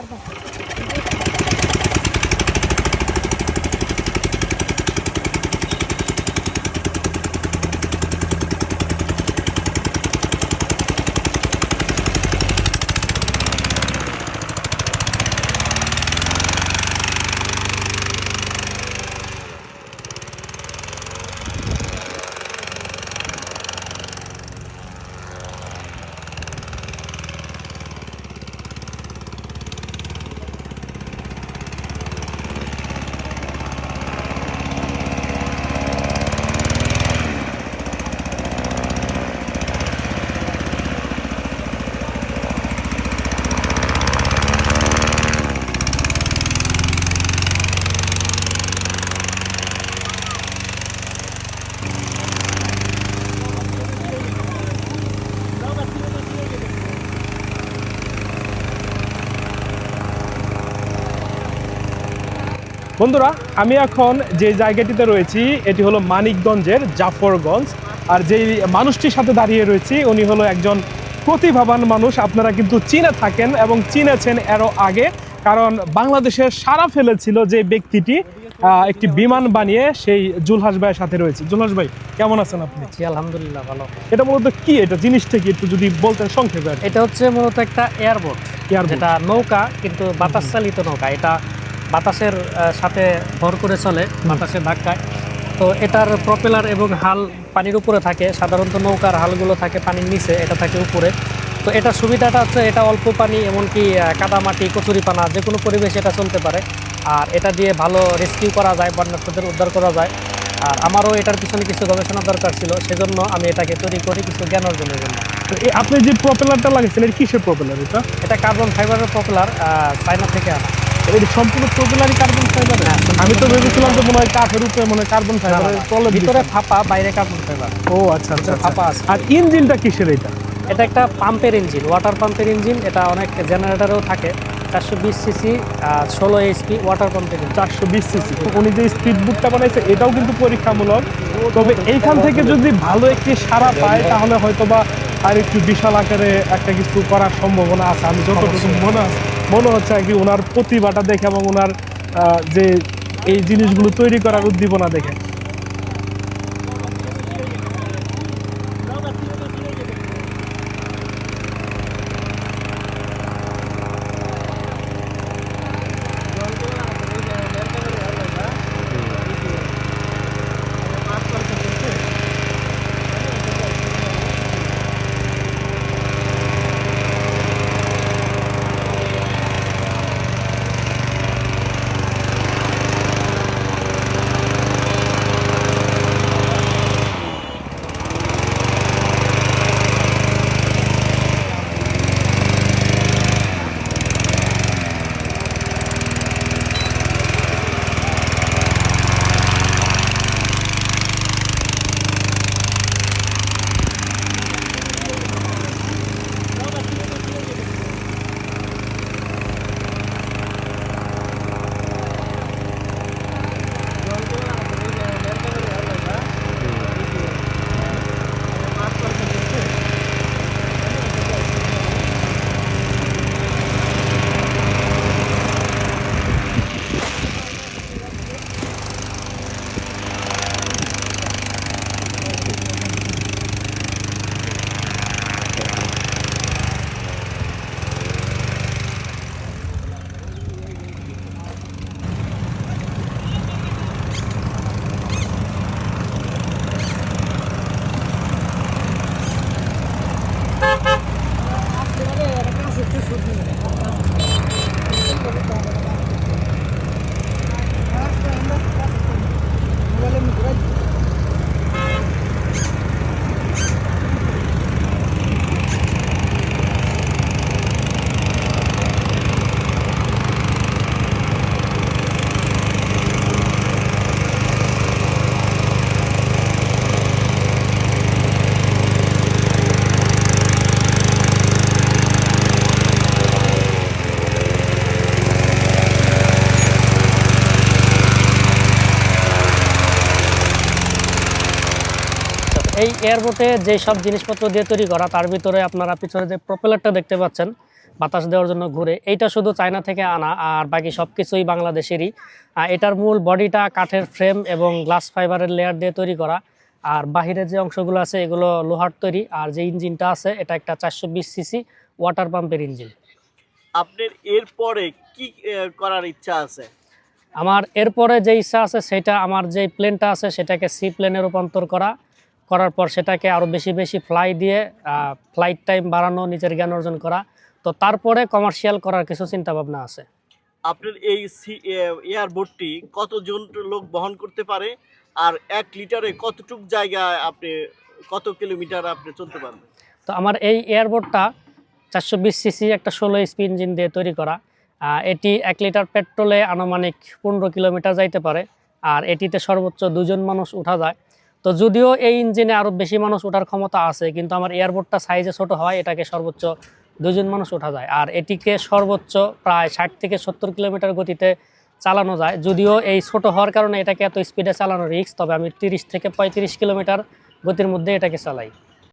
Pardon. বন্ধুরা আমি এখন যে জায়গাটিতে রয়েছি এটি হলো মানিকগঞ্জের জাফরগঞ্জ। আর যেই মানুষটির সাথে দাঁড়িয়ে রয়েছি উনি হলো একজন প্রতিভাবান মানুষ। আপনারা কিন্তু চিনে থাকেন এবং চিনেছেন এরও আগে কারণ বাংলাদেশের সারা ফেলেছিল যে ব্যক্তিটি একটি বিমান বানিয়ে সেই জুলহাস ভাইয়ের সাথে রয়েছে। জুলহাস ভাই কেমন আছেন আপনি? জি আলহামদুলিল্লাহ ভালো। এটা মূলত কি? এটা জিনিসটা কি? একটু যদি বলতেন সংক্ষেপে এটা হচ্ছে মূলত একটা এয়ারবোট। যেটা নৌকা কিন্তু বাতাস চালিত নৌকা। এটা বাতাসের সাথে ভর করে চলে বাতাসের ধাক্কায় তো এটার প্রপেলার এবং হাল পানির উপরে থাকে। সাধারণত নৌকার হালগুলো থাকে পানির নিচে এটা থাকে উপরে। তো এটা সুবিধাটা হচ্ছে এটা অল্প পানি এমনকি কাদামাটি কচুরিপানা যে কোনো পরিবেশে এটা চলতে পারে। আর এটা দিয়ে ভালো রেস্কিউ করা যায় বন্যার্থদের উদ্ধার করা যায়। আর আমারও এটার পিছনে কিছু গবেষণা দরকার ছিল সেজন্য আমি এটাকে তৈরি করি কিছু জ্ঞান অর্জনের জন্য। তো এই আপনি যে প্রপেলারটা লাগিয়েছেন এটা কিসের প্রপেলার এটা? এটা কার্বন ফাইবারের পপুলার চায়না থেকে আনা। এটা সম্পূর্ণ প্রপেলারই কার্বন ফাইবার আমি তো ভেবেছিলাম যে মনে হয় কাঠের উপরে মনে হয় কার্বন ফাইবারের তলে ভিতরে ফাঁপা বাইরে কার্বন ফাইবার ও আচ্ছা আচ্ছা আচ্ছা। আছে। আর ইঞ্জিনটা কিসের এটা এটা একটা পাম্পের ইঞ্জিন ওয়াটার পাম্পের ইঞ্জিন। এটা অনেক জেনারেটরেও থাকে। চারশো বিশ সিসি ষোলো এইচপি ওয়াটার পাম্পের চারশো বিশ সিসি উনি যে স্পিড বুকটা বানাইছে এটাও কিন্তু পরীক্ষামূলক। তবে এইখান থেকে যদি ভালো একটি সারা পায় তাহলে হয়তো বা আর একটু বিশাল আকারে একটা কিছু করার সম্ভাবনা আছে। আমি যতটুকু মনে মনে হচ্ছে আর কি ওনার প্রতিভাটা দেখে এবং ওনার যে এই জিনিসগুলো তৈরি করার উদ্দীপনা দেখে। Thank you. এই এয়ারবোটে যে সব জিনিসপত্র দিয়ে তৈরি করা তার ভিতরে আপনারা পিছনে যে প্রপেলারটা দেখতে পাচ্ছেন বাতাস দেওয়ার জন্য ঘুরে এইটা শুধু চায়না থেকে আনা আর বাকি সব কিছুই বাংলাদেশেরই এটার মূল বডিটা কাঠের ফ্রেম এবং গ্লাস ফাইবারের লেয়ার দিয়ে তৈরি করা আর বাহিরের যে অংশগুলো আছে এগুলো লোহার তৈরি আর যে ইঞ্জিনটা আছে এটা একটা চারশো বিশ সিসি ওয়াটার পাম্পের ইঞ্জিন। আপনার এরপরে কি করার ইচ্ছা আছে? আমার এরপরে যে ইচ্ছা আছে সেটা আমার যে প্লেনটা আছে সেটাকে সি প্লেনে রূপান্তর করা করার পর সেটাকে আরও বেশি বেশি ফ্লাই দিয়ে ফ্লাইট টাইম বাড়ানো নিজের জ্ঞান অর্জন করা। তো তারপরে কমার্শিয়াল করার কিছু চিন্তা ভাবনা আছে। আপনার এই এয়ারবোর্ডটি কতজন লোক বহন করতে পারে? আর এক লিটারে কতটুক জায়গা আপনি কত কিলোমিটার আপনি চলতে পারবেন? তো আমার এই এয়ারবোর্ডটা চারশো বিশ সিসি একটা ষোলো স্পি ইঞ্জিন দিয়ে তৈরি করা। এটি এক লিটার পেট্রোলে আনুমানিক পনেরো কিলোমিটার যাইতে পারে। আর এটিতে সর্বোচ্চ দুজন মানুষ উঠা যায়। তো যদিও এই ইঞ্জিনে আরও বেশি মানুষ ওঠার ক্ষমতা আছে, কিন্তু আমার এয়ারবোর্ডটা সাইজে ছোট হয়, এটাকে সর্বোচ্চ দুজন মানুষ ওঠা যায়। আর এটিকে সর্বোচ্চ প্রায় ষাট থেকে সত্তর কিলোমিটার গতিতে চালানো যায়। যদিও এই ছোট হওয়ার কারণে এটাকে এত স্পিডে চালানো রিক্স তবে আমি তিরিশ থেকে পঁয়ত্রিশ কিলোমিটার গতির মধ্যে এটাকে চালাই।